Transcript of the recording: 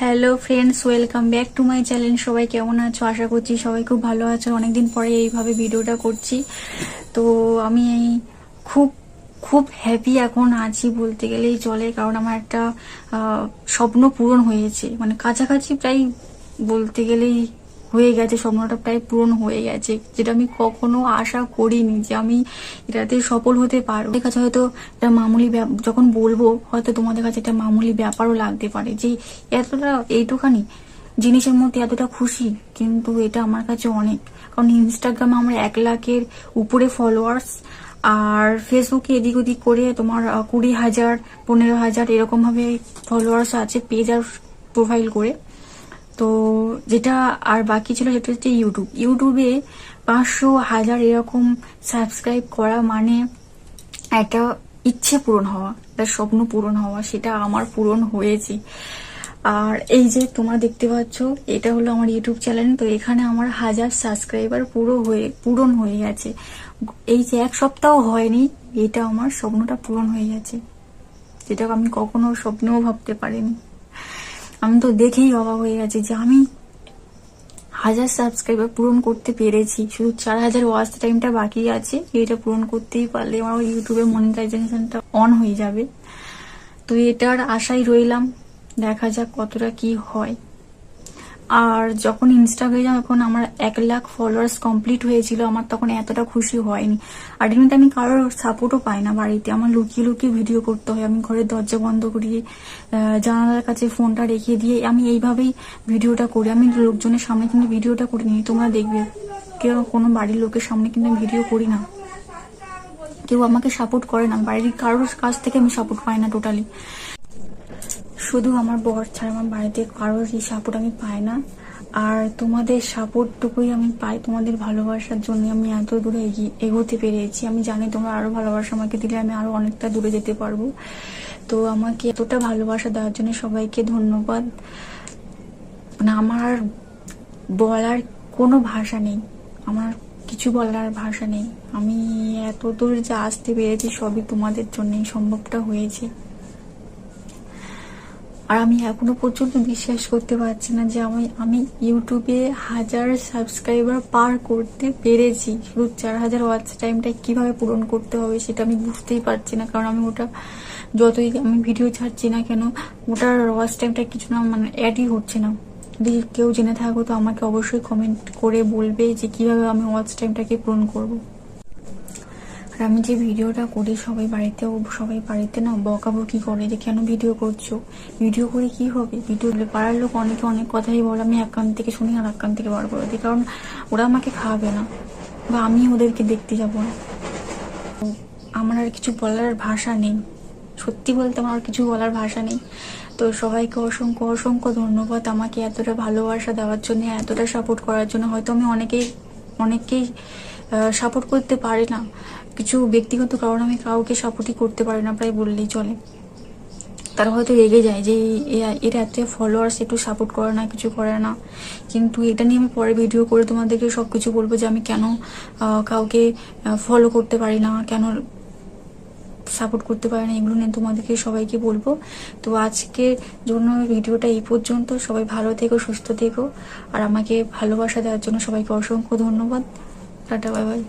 Hello friends welcome back to my channel সবাই কেমন আছো? আশা করছি সবাই খুব ভালো আছো। অনেকদিন পরে এইভাবে ভিডিওটা করছি। তো আমি এই খুব খুব হ্যাপি এখন আছি বলতে গেলেই চলে, কারণ আমার একটা স্বপ্ন পূরণ হয়েছে। মানে কাছাকাছি প্রায় বলতে গেলেই হয়ে গেছে, স্বপ্নটা প্রায় পূরণ হয়ে গেছে, যেটা আমি কখনো আশা করিনি যে আমি এটাতে সফল হতে পারব। আমার কাছে হয়তো এটা মামুলি যখন বলব, হয়তো তোমাদের কাছে এটা মামুলি ব্যাপারও লাগতে পারে যে এতটা, এইটুখানি জিনিসের মধ্যে এতটা খুশি, কিন্তু এটা আমার কাছে অনেক। কারণ ইনস্টাগ্রামে আমার এক লাখের উপরে ফলোয়ার্স আর ফেসবুকে এদিক ওদিক করে তোমার কুড়ি হাজার, পনেরো হাজার এরকমভাবে ফলোয়ার্স আছে পেজ আর প্রোফাইল করে। তো যেটা আর বাকি ছিল সেটা হচ্ছে ইউটিউব ইউটিউবে পাঁচশো হাজার এরকম সাবস্ক্রাইব করা মানে একটা ইচ্ছে পূরণ হওয়া, একটা স্বপ্ন পূরণ হওয়া, সেটা আমার পূরণ হয়েছে। আর এই যে তোমরা দেখতে পাচ্ছ, এটা হলো আমার ইউটিউব চ্যানেল তো এখানে আমার হাজার সাবস্ক্রাইবার পুরো হয়ে, পূরণ হয়ে গেছে। এই যে এক সপ্তাহ হয়নি, এটা আমার স্বপ্নটা পূরণ হয়ে গেছে। যেটা আমি কখনো স্বপ্নেও ভাবতে পারিনি। আমি তো দেখেই অবাক হয়ে গেছি যে আমি হাজার সাবস্ক্রাইবার পূরণ করতে পেরেছি। শুধু চার হাজার ওয়াচ টাইমটা বাকি আছে, এটা পূরণ করতেই পারলে আমার ইউটিউবে মনিটাইজেশনটা অন হয়ে যাবে। তো এটার আশাই রইলাম, দেখা যাক কতটা কি হয়। আর যখন ইনস্টাগ্রামে যখন আমার এক লাখ ফলোয়ার্স কমপ্লিট হয়েছিল, আমার তখন এতটা খুশি হয়নি। আর এমনিতে আমি কারোর সাপোর্টও পাই না বাড়িতে। আমার লুকিয়ে লুকিয়ে ভিডিও করতে হয়। আমি ঘরের দরজা বন্ধ করিয়ে জানালার কাছে ফোনটা রেখে দিয়ে আমি এইভাবেই ভিডিওটা করি। আমি লোকজনের সামনে কিন্তু ভিডিওটা করিনি। তোমরা দেখবে, কেউ কোনো বাড়ির লোকের সামনে কিন্তু আমি ভিডিও করি না। কেউ আমাকে সাপোর্ট করে না। বাড়ির কারোর কাছ থেকে আমি সাপোর্ট পাই না টোটালি শুধু আমার বর ছাড়া আমার বাড়িতে কারোর এই সাপোর্ট আমি পাই না। আর তোমাদের সাপোর্টটুকুই আমি পাই তোমাদের ভালোবাসার জন্য। আমি এত দূরে এগিয়ে এগোতে পেরেছি। আমি জানি তোমরা আরও ভালোবাসা আমাকে দিলে আমি আরও অনেকটা দূরে যেতে পারব। তো আমাকে এতটা ভালোবাসা দেওয়ার জন্য সবাইকে ধন্যবাদ। মানে আমার বলার কোনো ভাষা নেই। আমার কিছু বলার ভাষা নেই। আমি এত দূর যা আসতে পেরেছি সবই তোমাদের জন্যই, সম্ভবটা হয়েছে। আর আমি এখনও পর্যন্ত বিশ্বাস করতে পারছি না যে আমি আমি ইউটিউবে হাজার সাবস্ক্রাইবার পার করতে পেরেছি। শুধু চার হাজার ওয়াচ টাইমটা কীভাবে পূরণ করতে হবে সেটা আমি বুঝতেই পারছি না। কারণ আমি ওটা যতই আমি ভিডিও ছাড়ছি না কেন, ওটার ওয়াচ টাইমটা কিছু না মানে অ্যাডই হচ্ছে না। যদি কেউ জেনে থাকো তো আমাকে অবশ্যই কমেন্ট করে বলবে যে কীভাবে আমি ওয়াচ টাইমটাকে পূরণ করব। আর আমি যে ভিডিওটা করি, সবাই বাড়িতেও, সবাই বাড়িতে না বকাবকি করে যে, কেন ভিডিও করছ? ভিডিও করে কি হবে? ভিডিও পাড়ার লোক অনেকে অনেক কথাই বলে, আমি এক কান থেকে শুনি আর এক কান থেকে বার করে দিই। কারণ ওরা আমাকে খাওয়াবে না বা আমি ওদেরকে দেখতে যাব না। আমার আর কিছু বলার ভাষা নেই। সত্যি বলতে আমার কিছু বলার ভাষা নেই। তো সবাইকে অসংখ্য অসংখ্য ধন্যবাদ আমাকে এতটা ভালোবাসা দেওয়ার জন্য, এতটা সাপোর্ট করার জন্য। হয়তো আমি অনেকেই অনেকেই সাপোর্ট করতে পারি না। কিছু ব্যক্তিগত কারণে আমি কাউকে সাপোর্টই করতে পারি না, প্রায় বললেই চলে। তারা হয়তো রেগে যায় যে এর এত ফলোয়ার্স একটু সাপোর্ট করে না, কিছু করে না। কিন্তু এটা নিয়ে আমি পরে ভিডিও করে তোমাদেরকে সব কিছু বলব যে আমি কেন কাউকে ফলো করতে পারি না, কেন সাপোর্ট করতে পারে না, এগুলো নিয়ে তোমাদেরকে সবাইকে বলব। তো আজকের জন্য ভিডিওটা এই পর্যন্ত। সবাই ভালো থেকো, সুস্থ থেকো। আর আমাকে ভালোবাসা দেওয়ার জন্য সবাইকে অসংখ্য ধন্যবাদ। Tata bye bye